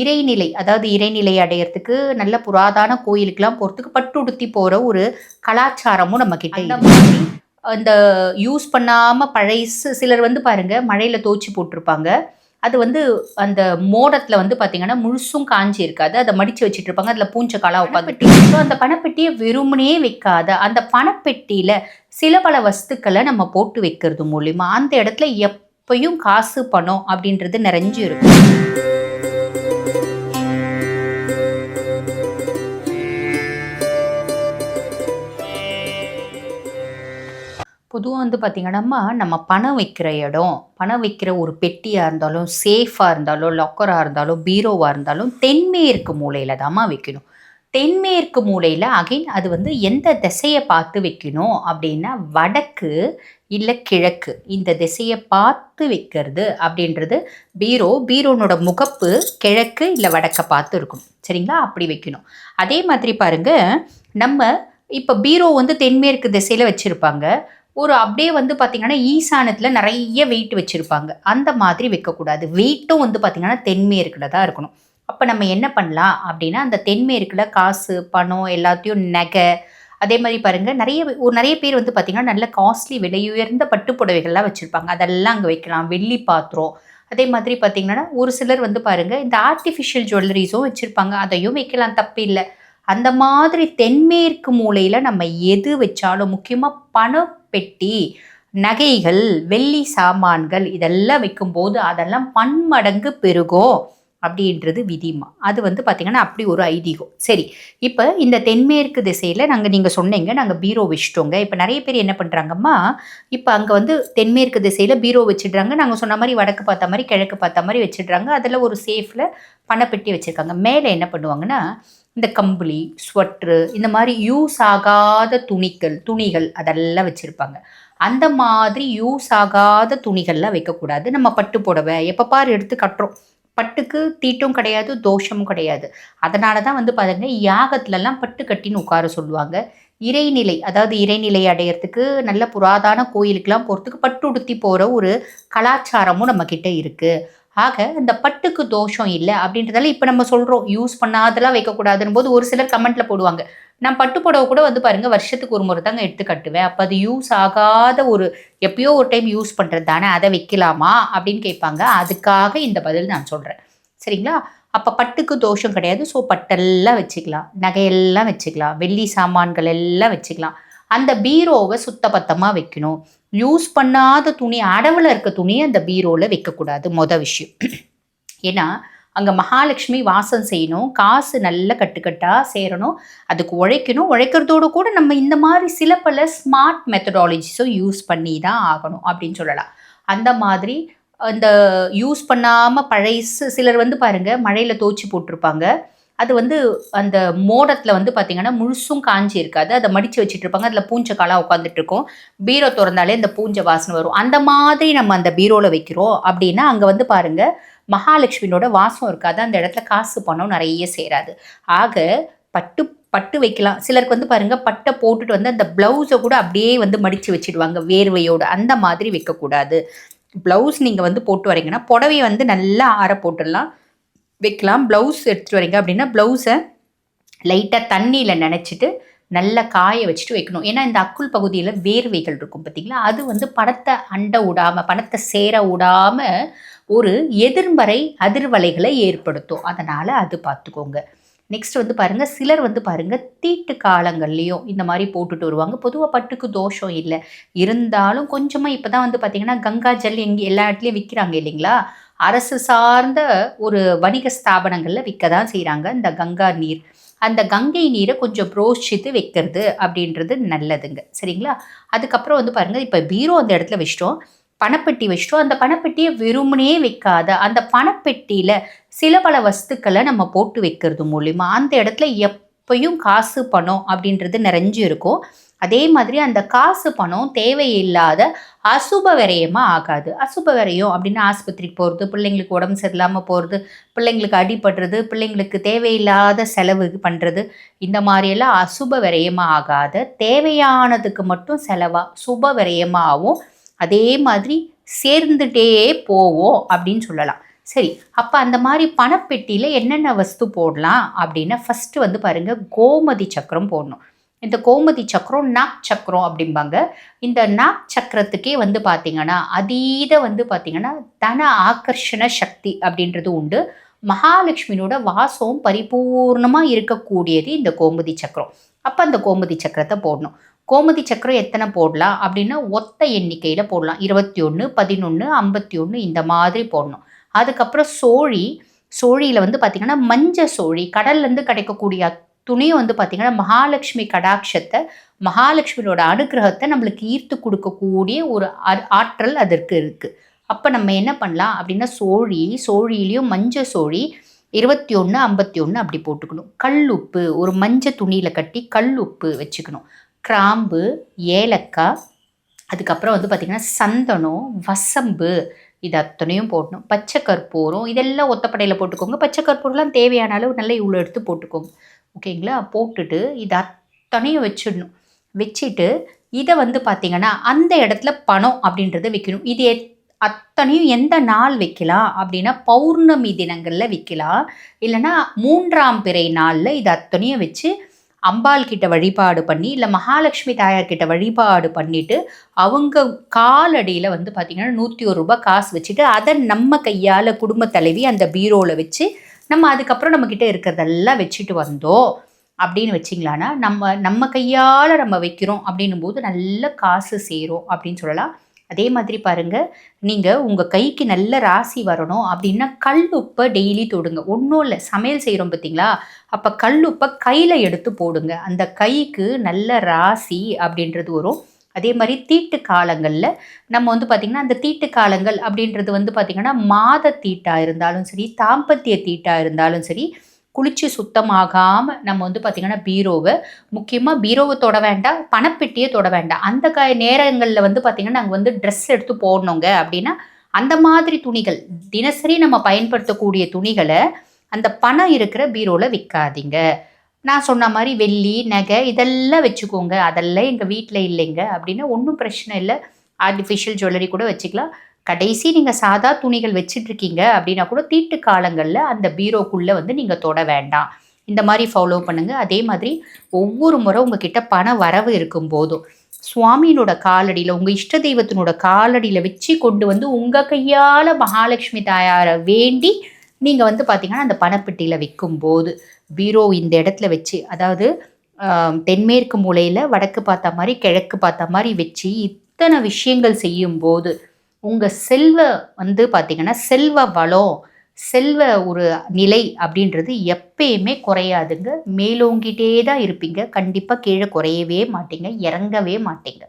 இறைநிலை அதாவது இறைநிலை அடையறதுக்கு நல்ல புராதான கோயிலுக்கெல்லாம் போகிறதுக்கு பட்டு உடுத்தி போகிற ஒரு கலாச்சாரமும் நம்ம கிட்ட மாதிரி அந்த யூஸ் பண்ணாமல் பழைசு சிலர் வந்து பாருங்க மழையில் தோச்சி போட்டிருப்பாங்க. அது வந்து அந்த மோடத்தில் வந்து பார்த்தீங்கன்னா முழுசும் காஞ்சி இருக்காது. அதை மடித்து வச்சுட்டு இருப்பாங்க. அதில் பூஞ்சை காலா உட்காந்துட்டு ஸோ அந்த பணப்பெட்டியை வெறுமனே வைக்காத அந்த பணப்பெட்டியில் சில பல வஸ்துக்களை நம்ம போட்டு வைக்கிறது மூலிமா அந்த இடத்துல எப்பயும் காசு பணம் அப்படின்றது நிறைஞ்சு இருக்கும். பொதுவாக வந்து பார்த்திங்கன்னா நம்ம பணம் வைக்கிற இடம் பணம் வைக்கிற ஒரு பெட்டியாக இருந்தாலும் சேஃபாக இருந்தாலும் லாக்கராக இருந்தாலும் பீரோவாக இருந்தாலும் தென்மேற்கு மூலையில் தாம்மா வைக்கணும். தென்மேற்கு மூலையில் அகைன் அது வந்து எந்த திசையை பார்த்து வைக்கணும் அப்படின்னா வடக்கு இல்லை கிழக்கு. இந்த திசையை பார்த்து வைக்கிறது அப்படின்றது பீரோ பீரோனோட முகப்பு கிழக்கு இல்லை வடக்கை பார்த்து இருக்கும். சரிங்களா? அப்படி வைக்கணும். அதே மாதிரி பாருங்க நம்ம இப்போ பீரோ வந்து தென்மேற்கு திசையில் வச்சுருப்பாங்க. ஒரு அப்படியே வந்து பார்த்திங்கன்னா ஈசானத்தில் நிறைய வெயிட் வச்சுருப்பாங்க. அந்த மாதிரி வைக்கக்கூடாது. வெயிட்டும் வந்து பார்த்திங்கன்னா தென்மேற்கில் தான் இருக்கணும். அப்போ நம்ம என்ன பண்ணலாம் அப்படின்னா அந்த தென்மேற்கில் காசு பணம் எல்லாத்தையும் நகை அதே மாதிரி பாருங்கள் நிறைய ஒரு நிறைய பேர் வந்து பார்த்திங்கன்னா நல்ல காஸ்ட்லி விலையுயர்ந்த பட்டு புடவைகள்லாம் வச்சுருப்பாங்க. அதெல்லாம் அங்கே வைக்கலாம். வெள்ளி பாத்திரம். அதே மாதிரி பார்த்திங்கன்னா ஒரு சிலர் வந்து பாருங்கள் இந்த ஆர்டிஃபிஷியல் ஜுவல்லரிஸும் வச்சுருப்பாங்க. அதையும் வைக்கலாம். தப்பு இல்லை. அந்த மாதிரி தென்மேற்கு மூலையில் நம்ம எது வச்சாலும் முக்கியமாக பணம் பெட்டி நகைகள் வெள்ளி சாமான்கள் இதெல்லாம் வைக்கும்போது அதெல்லாம் பன்மடங்கு பெருகும் அப்படின்றது விதிமா. அது வந்து பார்த்திங்கன்னா அப்படி ஒரு ஐதீகம். சரி இப்போ இந்த தென்மேற்கு திசையில் நாங்கள் நீங்கள் சொன்னீங்க நாங்கள் பீரோ வச்சுட்டோங்க. இப்போ நிறைய பேர் என்ன பண்ணுறாங்கம்மா இப்போ அங்கே வந்து தென்மேற்கு திசையில் பீரோ வச்சிடுறாங்க. நாங்கள் சொன்ன மாதிரி வடக்கு பார்த்த மாதிரி கிழக்கு பார்த்த மாதிரி வச்சிடுறாங்க. அதில் ஒரு சேஃபில் பணப்பெட்டி வச்சுருக்காங்க. மேலே என்ன பண்ணுவாங்கன்னா இந்த கம்பளி ஸ்வெட்ரு இந்த மாதிரி யூஸ் ஆகாத துணிகள் துணிகள் அதெல்லாம் வச்சுருப்பாங்க. அந்த மாதிரி யூஸ் ஆகாத துணிகள்லாம் வைக்கக்கூடாது. நம்ம பட்டு புடவை எப்போ பார் எடுத்து கட்டுறோம். பட்டுக்கு தீட்டும் கிடையாது தோஷமும் கிடையாது. அதனால தான் வந்து பார்த்திங்கன்னா யாகத்துலலாம் பட்டு கட்டின்னு உட்கார சொல்லுவாங்க. இறைநிலை அதாவது இறைநிலை அடையிறதுக்கு நல்ல புராதான கோயிலுக்கெலாம் போகிறதுக்கு பட்டு உடுத்தி போகிற ஒரு கலாச்சாரமும் நம்மக்கிட்ட இருக்குது ஆக இந்த பட்டுக்கு தோஷம் இல்லை அப்படின்றதால இப்போ நம்ம சொல்கிறோம் யூஸ் பண்ணாதெல்லாம் வைக்கக்கூடாதுன்னு போது ஒரு சிலர் கமெண்ட்டில் போடுவாங்க. நான் பட்டு புடவை கூட வந்து பாருங்கள் வருஷத்துக்கு ஒரு முறை தாங்க எடுத்து கட்டுவேன். அப்போ அது யூஸ் ஆகாத ஒரு எப்பயோ ஒரு டைம் யூஸ் பண்ணுறது தானே அதை வைக்கலாமா அப்படின்னு கேட்பாங்க. அதுக்காக இந்த பதில் நான் சொல்கிறேன் சரிங்களா? அப்போ பட்டுக்கு தோஷம் கிடையாது. ஸோ பட்டெல்லாம் வச்சுக்கலாம். நகையெல்லாம் வச்சுக்கலாம். வெள்ளி சாமான்கள் எல்லாம் வச்சுக்கலாம். அந்த பீரோவை சுத்தபத்தமாக வைக்கணும். யூஸ் பண்ணாத துணி அடவில் இருக்க துணியை அந்த பீரோவில் வைக்கக்கூடாது. மொதல் விஷயம். ஏன்னா அங்கே மகாலட்சுமி வாசம் செய்யணும் காசு நல்ல கட்டுக்கட்டாக சேரணும் அதுக்கு உழைக்கணும். உழைக்கிறதோடு கூட நம்ம இந்த மாதிரி சில பல ஸ்மார்ட் மெத்தடாலஜிஸும் யூஸ் பண்ணி தான் ஆகணும் அப்படின்னு சொல்லலாம். அந்த மாதிரி அந்த யூஸ் பண்ணாமல் பழைசு சிலர் வந்து பாருங்கள் மழையில் தோச்சி போட்டிருப்பாங்க. அது வந்து அந்த மோடத்தில் வந்து பார்த்திங்கன்னா முழுசும் காஞ்சி இருக்காது. அதை மடித்து வச்சுட்டு இருப்பாங்க அதில் பூஞ்சை காலாக உட்காந்துட்டு இருக்கும் பீரோ திறந்தாலே இந்த பூஞ்சை வாசனை வரும். அந்த மாதிரி நம்ம அந்த பீரோவில் வைக்கிறோம் அப்படின்னா அங்கே வந்து பாருங்கள் மகாலட்சுமியோட வாசம் இருக்காது. அந்த இடத்துல காசு பணம் நிறைய சேராது. ஆக பட்டு பட்டு வைக்கலாம். சிலருக்கு வந்து பாருங்கள் பட்டை போட்டுட்டு வந்து அந்த ப்ளவுஸை கூட அப்படியே வந்து மடித்து வச்சுடுவாங்க. வேர்வையோடு அந்த மாதிரி வைக்கக்கூடாது. ப்ளவுஸ் நீங்கள் வந்து போட்டு வரீங்கன்னா புடவையை வந்து நல்லா ஆற போட்டுடலாம். வைக்கலாம். ப்ளவுஸ் எடுத்துகிட்டு வரீங்க அப்படின்னா ப்ளவுஸை லைட்டாக தண்ணியில் நினச்சிட்டு நல்லா காய வச்சுட்டு வைக்கணும். ஏன்னா இந்த அக்குள் பகுதியில் வேர்வைகள் இருக்கும் பார்த்திங்களா? அது வந்து பணத்தை அண்ட விடாமல் பணத்தை சேர விடாமல் ஒரு எதிர்மறை அதிர்வலைகளை ஏற்படுத்தும். அதனால் அது பார்த்துக்கோங்க. நெக்ஸ்ட் வந்து பாருங்கள் சிலர் வந்து பாருங்கள் தீட்டு காலங்கள்லேயும் இந்த மாதிரி போட்டுட்டு வருவாங்க. பொதுவாக பட்டுக்கு தோஷம் இல்லை. இருந்தாலும் கொஞ்சமாக இப்போ தான் வந்து பார்த்திங்கன்னா கங்கா ஜல் எங்கே எல்லா இடத்துலையும் விற்கிறாங்க இல்லைங்களா? அரசு சார்ந்த ஒரு வணிக ஸ்தாபனங்களில் விற்க தான் செய்கிறாங்க இந்த கங்கா நீர். அந்த கங்கை நீரை கொஞ்சம் புரோஷித்து வைக்கிறது அப்படின்றது நல்லதுங்க. சரிங்களா? அதுக்கப்புறம் வந்து பாருங்கள் இப்போ பீரோ அந்த இடத்துல வச்சிட்டோம். பணப்பெட்டி வச்சிட்டோம். அந்த பணப்பெட்டியை வெறுமனே வைக்காத அந்த பணப்பெட்டியில் சில பல வஸ்துக்களை நம்ம போட்டு வைக்கிறது மூலிமா அந்த இடத்துல எப் இப்பயும் காசு பணம் அப்படின்றது நிறைஞ்சு இருக்கும். அதே மாதிரி அந்த காசு பணம் தேவையில்லாத அசுப விரயமாக ஆகாது. அசுப விரயம் அப்படின்னு ஆஸ்பத்திரிக்கு போகிறது பிள்ளைங்களுக்கு உடம்பு சரியில்லாமல் போகிறது பிள்ளைங்களுக்கு அடிபடுறது பிள்ளைங்களுக்கு தேவையில்லாத செலவு பண்ணுறது இந்த மாதிரியெல்லாம் அசுப விரயமாக ஆகாத. தேவையானதுக்கு மட்டும் செலவாக சுப விரயமாகவும் அதே மாதிரி சேர்ந்துட்டே போவோம் அப்படின்னு சொல்லலாம். சரி அப்போ அந்த மாதிரி பணப்பெட்டியில் என்னென்ன வஸ்து போடலாம் அப்படின்னா ஃபஸ்ட்டு வந்து பாருங்கள் கோமதி சக்கரம் போடணும். இந்த கோமதி சக்கரம் நாக் சக்கரம் அப்படிம்பாங்க. இந்த நாக் சக்கரத்துக்கே வந்து பார்த்திங்கன்னா அதீத வந்து பார்த்திங்கன்னா தன ஆக்கர்ஷண சக்தி அப்படின்றது உண்டு. மகாலட்சுமியோட வாசம் பரிபூர்ணமாக இருக்கக்கூடியது இந்த கோமதி சக்கரம். அப்போ அந்த கோமதி சக்கரத்தை போடணும். கோமதி சக்கரம் எத்தனை போடலாம் அப்படின்னா ஒத்த எண்ணிக்கையில் போடலாம். இருபத்தி ஒன்று பதினொன்று ஐம்பத்தி ஒன்று இந்த மாதிரி போடணும். அதுக்கப்புறம் சோழி சோழியில் வந்து பார்த்திங்கன்னா மஞ்ச சோழி கடல்லேருந்து கிடைக்கக்கூடிய துணியை வந்து பார்த்திங்கன்னா மகாலட்சுமி கடாட்சத்தை மகாலட்சுமியோட அனுகிரகத்தை நம்மளுக்கு ஈர்த்து கொடுக்கக்கூடிய ஒரு ஆற்றல் அதற்கு இருக்குது அப்போ நம்ம என்ன பண்ணலாம் அப்படின்னா சோழி சோழிலையும் மஞ்ச சோழி இருபத்தி ஒன்று ஐம்பத்தி ஒன்று அப்படி போட்டுக்கணும். கல் உப்பு ஒரு மஞ்ச துணியில் கட்டி கல் உப்பு வச்சுக்கணும். கிராம்பு ஏலக்காய் அதுக்கப்புறம் வந்து பார்த்திங்கன்னா சந்தனம் வசம்பு இது அத்தனையும் போடணும். பச்சை கற்பூரம் இதெல்லாம் ஒத்தப்படையில் போட்டுக்கோங்க. பச்சை கற்பூரம்லாம் தேவையான அளவு நல்லா இவ்வளோ எடுத்து போட்டுக்கோங்க. ஓகேங்களா? போட்டுட்டு இது அத்தனையும் வச்சிடணும். வச்சுட்டு இதை வந்து பார்த்திங்கன்னா அந்த இடத்துல பணம் அப்படின்றத வைக்கணும். இது அத்தனையும் எந்த நாள் வைக்கலாம் அப்படின்னா பௌர்ணமி தினங்களில் வைக்கலாம். இல்லைன்னா மூன்றாம் பிறை நாளில் இது அத்தனையும் வச்சு அம்பாள் கிட்ட வழிபாடு பண்ணி இல்லை மகாலட்சுமி தாயார் கிட்ட வழிபாடு பண்ணிட்டு அவங்க காலடியில் வந்து பார்த்திங்கன்னா நூற்றி ஒரு ரூபாய் காசு வச்சுட்டு அதை நம்ம கையால் குடும்ப தலைவி அந்த பீரோவில் வச்சு நம்ம அதுக்கப்புறம் நம்மக்கிட்ட இருக்கிறதெல்லாம் வச்சுட்டு வந்தோம். அப்படின்னு வச்சிங்களான்னா நம்ம நம்ம கையால் நம்ம வைக்கிறோம் அப்படின்னும் போது நல்ல காசு சேரும் அப்படின்னு சொல்லலாம். அதே மாதிரி பாருங்கள் நீங்கள் உங்கள் கைக்கு நல்ல ராசி வரணும் அப்படின்னா கல் உப்பை டெய்லி தொடுங்க. ஒன்றும் இல்லை சமையல் செய்கிறோம் பார்த்தீங்களா அப்போ கல் உப்பை கையில் எடுத்து போடுங்க. அந்த கைக்கு நல்ல ராசி அப்படின்றது வரும். அதே மாதிரி தீட்டு காலங்களில் நம்ம வந்து பார்த்திங்கன்னா அந்த தீட்டு காலங்கள் அப்படின்றது வந்து பார்த்திங்கன்னா மாத தீட்டாக இருந்தாலும் சரி தாம்பத்திய தீட்டாக இருந்தாலும் சரி குளித்து சுத்தமாகாமல் நம்ம வந்து பார்த்திங்கன்னா பீரோவை முக்கியமாக பீரோவை தொட வேண்டாம் பணப்பெட்டியை தொட வேண்டாம். அந்த க நேரங்களில் வந்து பார்த்திங்கன்னா நாங்கள் வந்து ட்ரெஸ் எடுத்து போடணுங்க அப்படின்னா அந்த மாதிரி துணிகள் தினசரி நம்ம பயன்படுத்தக்கூடிய துணிகளை அந்த பணம் இருக்கிற பீரோவில் விற்காதீங்க நான் சொன்ன மாதிரி வெள்ளி நகை இதெல்லாம் வச்சுக்கோங்க. அதெல்லாம் எங்கள் வீட்டில் இல்லைங்க. அப்படின்னா ஒன்றும் பிரச்சனை இல்லை. ஆர்டிஃபிஷியல் ஜுவல்லரி கூட வச்சுக்கலாம். கடைசி நீங்கள் சாதா துணிகள் வச்சிட்ருக்கீங்க அப்படின்னா கூட தீட்டு காலங்களில் அந்த பீரோக்குள்ளே வந்து நீங்கள் தொட வேண்டாம். இந்த மாதிரி ஃபாலோ பண்ணுங்கள் அதே மாதிரி ஒவ்வொரு முறை உங்ககிட்ட பண வரவு இருக்கும் போதும். சுவாமியினோட காலடியில் உங்கள் இஷ்ட தெய்வத்தினோட காலடியில் வச்சு கொண்டு வந்து உங்கள் கையால் மகாலட்சுமி தாயாரை வேண்டி நீங்கள் வந்து பார்த்தீங்கன்னா அந்த பணப்பெட்டியில் வைக்கும்போது பீரோ இந்த இடத்துல வச்சு அதாவது தென்மேற்கு மூலையில் வடக்கு பார்த்த மாதிரி கிழக்கு பார்த்த மாதிரி வச்சு இத்தனை விஷயங்கள் செய்யும்போது உங்கள் செல்வ வந்து பார்த்திங்கன்னா செல்வ வளம் செல்வ ஒரு நிலை அப்படின்றது எப்பயுமே குறையாதுங்க. மேலோங்கிட்டே தான் இருப்பீங்க. கண்டிப்பாக கீழே குறையவே மாட்டீங்க. இறங்கவே மாட்டீங்க.